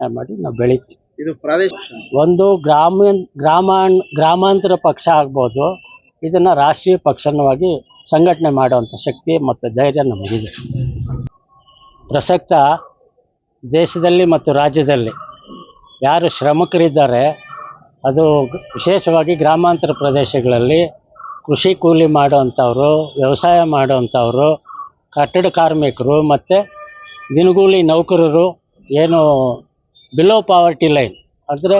ಮಾಡಿ ನಾವು ಬೆಳಿತೀವಿ. ಇದು ಪ್ರಾದೇಶಿಕ ಒಂದು ಗ್ರಾಮೀಣ ಗ್ರಾಮ ಗ್ರಾಮಾಂತರ ಪಕ್ಷ ಆಗ್ಬೋದು ಇದನ್ನು ರಾಷ್ಟ್ರೀಯ ಪಕ್ಷವಾಗಿ ಸಂಘಟನೆ ಮಾಡುವಂಥ ಶಕ್ತಿ ಮತ್ತು ಧೈರ್ಯ ನಮಗಿದೆ. ಪ್ರಸಕ್ತ ದೇಶದಲ್ಲಿ ಮತ್ತು ರಾಜ್ಯದಲ್ಲಿ ಯಾರು ಶ್ರಮಿಕರಿದ್ದಾರೆ ಅದು ವಿಶೇಷವಾಗಿ ಗ್ರಾಮಾಂತರ ಪ್ರದೇಶಗಳಲ್ಲಿ ಕೃಷಿ ಕೂಲಿ ಮಾಡುವಂಥವ್ರು ವ್ಯವಸಾಯ ಮಾಡುವಂಥವ್ರು ಕಟ್ಟಡ ಕಾರ್ಮಿಕರು ಮತ್ತು ದಿನಗೂಲಿ ನೌಕರರು ಏನು ಬಿಲೋ ಪಾವರ್ಟಿ ಲೈನ್ ಅಂದರೆ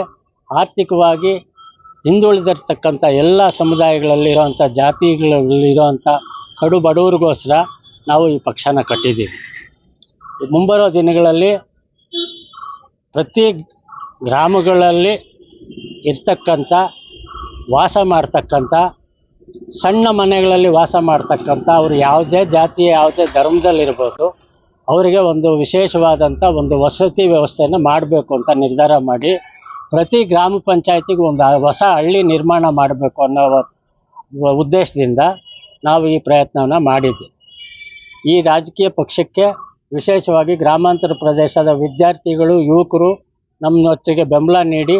ಆರ್ಥಿಕವಾಗಿ ಹಿಂದುಳಿದಿರ್ತಕ್ಕಂಥ ಎಲ್ಲ ಸಮುದಾಯಗಳಲ್ಲಿರೋವಂಥ, ಜಾತಿಗಳಲ್ಲಿರೋವಂಥ ಕಡು ಬಡವರಿಗೋಸ್ಕರ ನಾವು ಈ ಪಕ್ಷನ ಕಟ್ಟಿದ್ದೀವಿ. ಮುಂಬರೋ ದಿನಗಳಲ್ಲಿ ಪ್ರತಿ ಗ್ರಾಮಗಳಲ್ಲಿ ಇರ್ತಕ್ಕಂಥ, ವಾಸ ಮಾಡ್ತಕ್ಕಂಥ, ಸಣ್ಣ ಮನೆಗಳಲ್ಲಿ ವಾಸ ಮಾಡ್ತಕ್ಕಂಥ, ಅವರು ಯಾವುದೇ ಜಾತಿ ಯಾವುದೇ ಧರ್ಮದಲ್ಲಿರ್ಬೋದು ಅವರಿಗೆ ಒಂದು ವಿಶೇಷವಾದಂಥ ಒಂದು ವಸತಿ ವ್ಯವಸ್ಥೆಯನ್ನು ಮಾಡಬೇಕು ಅಂತ ನಿರ್ಧಾರ ಮಾಡಿ ಪ್ರತಿ ಗ್ರಾಮ ಪಂಚಾಯತಿಗೂ ಒಂದು ಹೊಸ ಹಳ್ಳಿ ನಿರ್ಮಾಣ ಮಾಡಬೇಕು ಅನ್ನೋ ಉದ್ದೇಶದಿಂದ ನಾವು ಈ ಪ್ರಯತ್ನವನ್ನು ಮಾಡಿದ್ವಿ. ಈ ರಾಜಕೀಯ ಪಕ್ಷಕ್ಕೆ ವಿಶೇಷವಾಗಿ ಗ್ರಾಮಾಂತರ ಪ್ರದೇಶದ ವಿದ್ಯಾರ್ಥಿಗಳು, ಯುವಕರು ನಮ್ಮೊತ್ತಿಗೆ ಬೆಂಬಲ ನೀಡಿ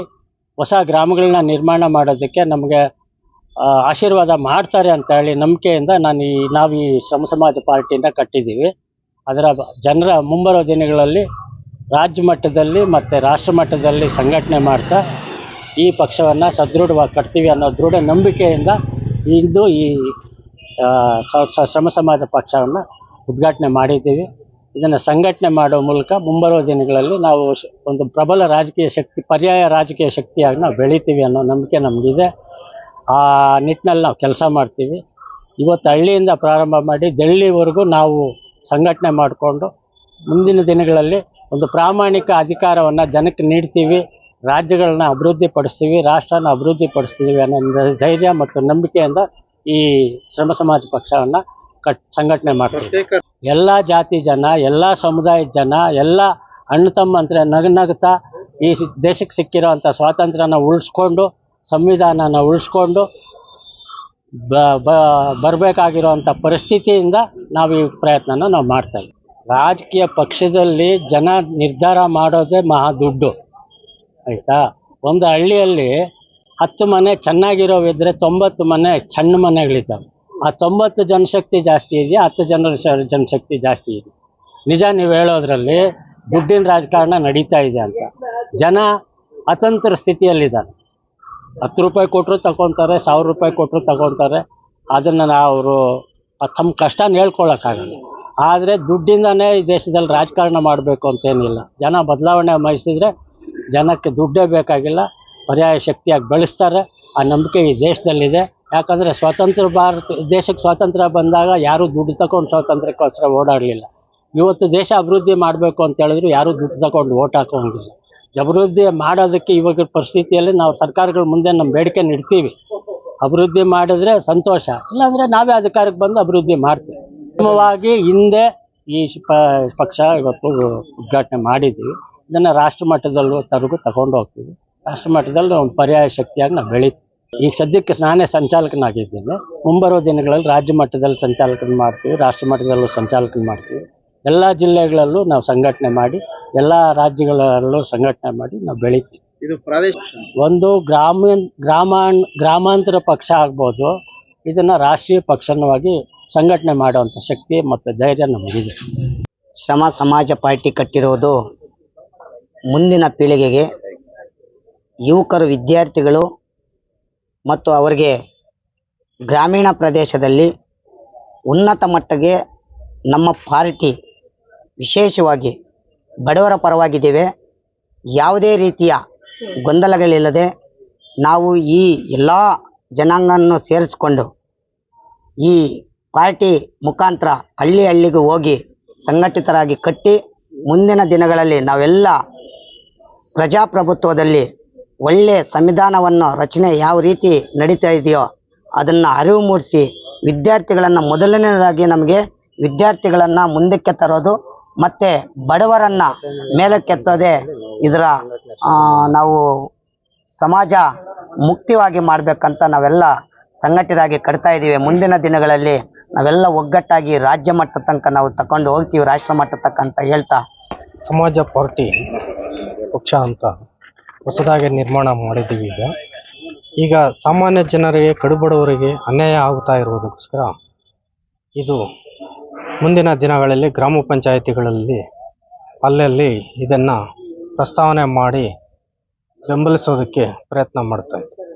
ಹೊಸ ಗ್ರಾಮಗಳನ್ನ ನಿರ್ಮಾಣ ಮಾಡೋದಕ್ಕೆ ನಮಗೆ ಆಶೀರ್ವಾದ ಮಾಡ್ತಾರೆ ಅಂತ ಹೇಳಿ ನಂಬಿಕೆಯಿಂದ ನಾನು ಈ, ನಾವು ಈ ಶ್ರಮ ಸಮಾಜ ಪಾರ್ಟಿಯಿಂದ ಕಟ್ಟಿದ್ದೀವಿ. ಅದರ ಜನರ ಮುಂಬರುವ ದಿನಗಳಲ್ಲಿ ರಾಜ್ಯ ಮಟ್ಟದಲ್ಲಿ ಮತ್ತು ರಾಷ್ಟ್ರ ಮಟ್ಟದಲ್ಲಿ ಸಂಘಟನೆ ಮಾಡ್ತಾ ಈ ಪಕ್ಷವನ್ನು ಸದೃಢವಾಗಿ ಕಟ್ತೀವಿ ಅನ್ನೋ ದೃಢ ನಂಬಿಕೆಯಿಂದ ಇಂದು ಈ ಶ್ರಮ ಸಮಾಜ ಪಕ್ಷವನ್ನು ಉದ್ಘಾಟನೆ ಮಾಡಿದ್ದೀವಿ. ಇದನ್ನು ಸಂಘಟನೆ ಮಾಡೋ ಮೂಲಕ ಮುಂಬರುವ ದಿನಗಳಲ್ಲಿ ನಾವು ಒಂದು ಪ್ರಬಲ ರಾಜಕೀಯ ಶಕ್ತಿ, ಪರ್ಯಾಯ ರಾಜಕೀಯ ಶಕ್ತಿಯಾಗಿ ನಾವು ಬೆಳಿತೀವಿ ಅನ್ನೋ ನಂಬಿಕೆ ನಮಗಿದೆ. ಆ ನಿಟ್ಟಿನಲ್ಲಿ ನಾವು ಕೆಲಸ ಮಾಡ್ತೀವಿ. ಇವತ್ತು ಹಳ್ಳಿಯಿಂದ ಪ್ರಾರಂಭ ಮಾಡಿ ದಳ್ಳಿವರೆಗೂ ನಾವು ಸಂಘಟನೆ ಮಾಡಿಕೊಂಡು ಮುಂದಿನ ದಿನಗಳಲ್ಲಿ ಒಂದು ಪ್ರಾಮಾಣಿಕ ಅಧಿಕಾರವನ್ನು ಜನಕ್ಕೆ ನೀಡ್ತೀವಿ ರಾಜ್ಯಗಳನ್ನ ಅಭಿವೃದ್ಧಿ ಪಡಿಸ್ತೀವಿ ರಾಷ್ಟ್ರನ ಅಭಿವೃದ್ಧಿ ಪಡಿಸ್ತೀವಿ ಅನ್ನೋ ಧೈರ್ಯ ಮತ್ತು ನಂಬಿಕೆಯಿಂದ ಈ ಶ್ರಮ ಸಮಾಜ ಪಕ್ಷವನ್ನು ಕಟ್ ಸಂಘಟನೆ ಮಾಡ್ತೀವಿ. ಎಲ್ಲ ಜಾತಿ ಜನ ಎಲ್ಲ ಸಮುದಾಯದ ಜನ ಎಲ್ಲ ಅಣ್ಣ ತಮ್ಮ ನಗು ನಗ್ತಾ ಈ ದೇಶಕ್ಕೆ ಸಿಕ್ಕಿರೋ ಅಂಥ ಸ್ವಾತಂತ್ರ್ಯನ ಉಳಿಸ್ಕೊಂಡು ಸಂವಿಧಾನನ ಉಳಿಸ್ಕೊಂಡು ಬ ಬರಬೇಕಾಗಿರುವಂಥ ಪರಿಸ್ಥಿತಿಯಿಂದ ನಾವು ಈ ಪ್ರಯತ್ನನ ನಾವು ಮಾಡ್ತಾ ಇದ್ದೀವಿ. ರಾಜಕೀಯ ಪಕ್ಷದಲ್ಲಿ ಜನ ನಿರ್ಧಾರ ಮಾಡೋದೇ ಮಹಾ ದುಡ್ಡು. ಆಯಿತಾ? ಒಂದು ಹಳ್ಳಿಯಲ್ಲಿ ಹತ್ತು ಮನೆ ಚೆನ್ನಾಗಿರೋವಿದ್ರೆ ತೊಂಬತ್ತು ಮನೆ ಸಣ್ಣ ಮನೆಗಳಿದ್ದಾವೆ. ಆ ತೊಂಬತ್ತು ಜನಶಕ್ತಿ ಜಾಸ್ತಿ ಇದೆಯಾ? ಹತ್ತು ಜನರ ಜನಶಕ್ತಿ ಜಾಸ್ತಿ ಇದೆ ನಿಜ ನೀವು ಹೇಳೋದ್ರಲ್ಲಿ ದುಡ್ಡಿನ ರಾಜಕಾರಣ ನಡೀತಾ ಇದೆ ಅಂತ. ಜನ ಅತಂತ್ರ ಸ್ಥಿತಿಯಲ್ಲಿದ್ದಾರೆ. ಹತ್ತು ರೂಪಾಯಿ ಕೊಟ್ಟರು ತಗೊತಾರೆ ಸಾವಿರ ರೂಪಾಯಿ ಕೊಟ್ಟರು ತಗೊತಾರೆ ಅದನ್ನು ಅವರು ತಮ್ಮ ಕಷ್ಟನ ಹೇಳ್ಕೊಳ್ಳೋಕ್ಕಾಗಲ್ಲ ಆದರೆ ದುಡ್ಡಿಂದನೇ ಈ ದೇಶದಲ್ಲಿ ರಾಜಕಾರಣ ಮಾಡಬೇಕು ಅಂತೇನಿಲ್ಲ. ಜನ ಬದಲಾವಣೆ ಬಯಸಿದ್ರೆ ಜನಕ್ಕೆ ದುಡ್ಡೇ ಬೇಕಾಗಿಲ್ಲ. ಪರ್ಯಾಯ ಶಕ್ತಿಯಾಗಿ ಬೆಳೆಸ್ತಾರೆ. ಆ ನಂಬಿಕೆ ಈ ದೇಶದಲ್ಲಿದೆ. ಯಾಕಂದರೆ ಸ್ವತಂತ್ರ ಭಾರತ, ದೇಶಕ್ಕೆ ಸ್ವಾತಂತ್ರ್ಯ ಬಂದಾಗ ಯಾರೂ ದುಡ್ಡು ತಗೊಂಡು ಸ್ವಾತಂತ್ರ್ಯಕ್ಕೋಸ್ಕರ ಓಡಾಡಲಿಲ್ಲ. ಇವತ್ತು ದೇಶ ಅಭಿವೃದ್ಧಿ ಮಾಡಬೇಕು ಅಂತ ಹೇಳಿದ್ರು ಯಾರೂ ದುಡ್ಡು ತಗೊಂಡು ಓಟ್ ಹಾಕೋಂಗಿಲ್ಲ ಅಭಿವೃದ್ಧಿ ಮಾಡೋದಕ್ಕೆ ಇವಾಗಿನ ಪರಿಸ್ಥಿತಿಯಲ್ಲಿ ನಾವು ಸರ್ಕಾರಗಳ ಮುಂದೆ ನಮ್ಮ ಬೇಡಿಕೆ ನೀಡ್ತೀವಿ. ಅಭಿವೃದ್ಧಿ ಮಾಡಿದ್ರೆ ಸಂತೋಷ. ಇಲ್ಲಾಂದರೆ ನಾವೇ ಅಧಿಕಾರಕ್ಕೆ ಬಂದು ಅಭಿವೃದ್ಧಿ ಮಾಡ್ತೀವಿ. ಅಂತಿಮವಾಗಿ ಹಿಂದೆ ಈ ಪಕ್ಷ ಇವತ್ತು ಉದ್ಘಾಟನೆ ಮಾಡಿದ್ದೀವಿ ಇದನ್ನು ರಾಷ್ಟ್ರ ಮಟ್ಟದಲ್ಲೂ ತರಗು ತಗೊಂಡು ಹೋಗ್ತೀವಿ. ರಾಷ್ಟ್ರ ಮಟ್ಟದಲ್ಲಿ ಒಂದು ಪರ್ಯಾಯ ಶಕ್ತಿಯಾಗಿ ನಾವು ಬೆಳೀತೀವಿ. ಈಗ ಸದ್ಯಕ್ಕೆ ನಾನೇ ಸಂಚಾಲಕನಾಗಿದ್ದೀನಿ. ಮುಂಬರುವ ದಿನಗಳಲ್ಲಿ ರಾಜ್ಯ ಮಟ್ಟದಲ್ಲಿ ಸಂಚಾಲಕನ ಮಾಡ್ತೀವಿ, ರಾಷ್ಟ್ರ ಮಟ್ಟದಲ್ಲೂ ಸಂಚಾಲಕನ ಮಾಡ್ತೀವಿ. ಎಲ್ಲ ಜಿಲ್ಲೆಗಳಲ್ಲೂ ನಾವು ಸಂಘಟನೆ ಮಾಡಿ ಎಲ್ಲ ರಾಜ್ಯಗಳಲ್ಲೂ ಸಂಘಟನೆ ಮಾಡಿ ನಾವು ಬೆಳಿತೀವಿ. ಇದು ಪ್ರಾದೇಶಿಕ ಒಂದು ಗ್ರಾಮೀಣ ಗ್ರಾಮಾನ್ ಗ್ರಾಮಾಂತರ ಪಕ್ಷ ಆಗ್ಬೋದು ಇದನ್ನು ರಾಷ್ಟ್ರೀಯ ಪಕ್ಷವಾಗಿ ಸಂಘಟನೆ ಮಾಡುವಂಥ ಶಕ್ತಿ ಮತ್ತು ಧೈರ್ಯ ನಮಗಿದೆ. ಶ್ರಮ ಸಮಾಜ ಪಾರ್ಟಿ ಕಟ್ಟಿರೋದು ಮುಂದಿನ ಪೀಳಿಗೆಗೆ. ಯುವಕರು ವಿದ್ಯಾರ್ಥಿಗಳು ಮತ್ತು ಅವರಿಗೆ ಗ್ರಾಮೀಣ ಪ್ರದೇಶದಲ್ಲಿ ಉನ್ನತ ಮಟ್ಟಕ್ಕೆ ನಮ್ಮ ಪಾರ್ಟಿ ವಿಶೇಷವಾಗಿ ಬಡವರ ಪರವಾಗಿದ್ದೇವೆ. ಯಾವುದೇ ರೀತಿಯ ಗೊಂದಲಗಳಿಲ್ಲದೆ ನಾವು ಈ ಎಲ್ಲ ಜನಾಂಗವನ್ನು ಸೇರಿಸಿಕೊಂಡು ಈ ಪಾರ್ಟಿ ಮುಖಾಂತರ ಹಳ್ಳಿ ಹಳ್ಳಿಗೂ ಹೋಗಿ ಸಂಘಟಿತರಾಗಿ ಕಟ್ಟಿ ಮುಂದಿನ ದಿನಗಳಲ್ಲಿ ನಾವೆಲ್ಲ ಪ್ರಜಾಪ್ರಭುತ್ವದಲ್ಲಿ ಒಳ್ಳೆ ಸಂವಿಧಾನವನ್ನು ರಚನೆ ಯಾವ ರೀತಿ ನಡೀತಾ ಇದೆಯೋ ಅದನ್ನು ಅರಿವು ಮೂಡಿಸಿ ವಿದ್ಯಾರ್ಥಿಗಳನ್ನು ಮೊದಲನೇದಾಗಿ ನಮಗೆ ವಿದ್ಯಾರ್ಥಿಗಳನ್ನು ಮುಂದಕ್ಕೆ ತರೋದು ಮತ್ತು ಬಡವರನ್ನ ಮೇಲಕ್ಕೆತ್ತದೆ ಇದರ ನಾವು ಸಮಾಜ ಮುಕ್ತಿವಾಗಿ ಮಾಡಬೇಕಂತ ನಾವೆಲ್ಲ ಸಂಘಟಿತರಾಗಿ ಕಟ್ತಾ ಇದ್ದೀವಿ. ಮುಂದಿನ ದಿನಗಳಲ್ಲಿ ನಾವೆಲ್ಲ ಒಗ್ಗಟ್ಟಾಗಿ ರಾಜ್ಯ ಮಟ್ಟ ತನಕ ನಾವು ತಕೊಂಡು ಹೋಗ್ತೀವಿ, ರಾಷ್ಟ್ರ ಮಟ್ಟ ತನಕ ಅಂತ ಹೇಳ್ತಾ. ಸಮಾಜ ಪಾರ್ಟಿ ಪಕ್ಷ ಅಂತ ಹೊಸದಾಗಿ ನಿರ್ಮಾಣ ಮಾಡಿದ್ದೀವಿ ಈಗ. ಈಗ ಸಾಮಾನ್ಯ ಜನರಿಗೆ ಕಡುಬಡವರಿಗೆ ಅನ್ಯಾಯ ಆಗ್ತಾ ಇರುವುದಕ್ಕೋಸ್ಕರ ಇದು ಮುಂದಿನ ದಿನಗಳಲ್ಲಿ ಗ್ರಾಮ ಪಂಚಾಯಿತಿಗಳಲ್ಲಿ ಅಲ್ಲಲ್ಲಿ ಇದನ್ನು ಪ್ರಸ್ತಾವನೆ ಮಾಡಿ ಬೆಂಬಲಿಸೋದಕ್ಕೆ ಪ್ರಯತ್ನ ಮಾಡ್ತಾ ಇದ್ದೀವಿ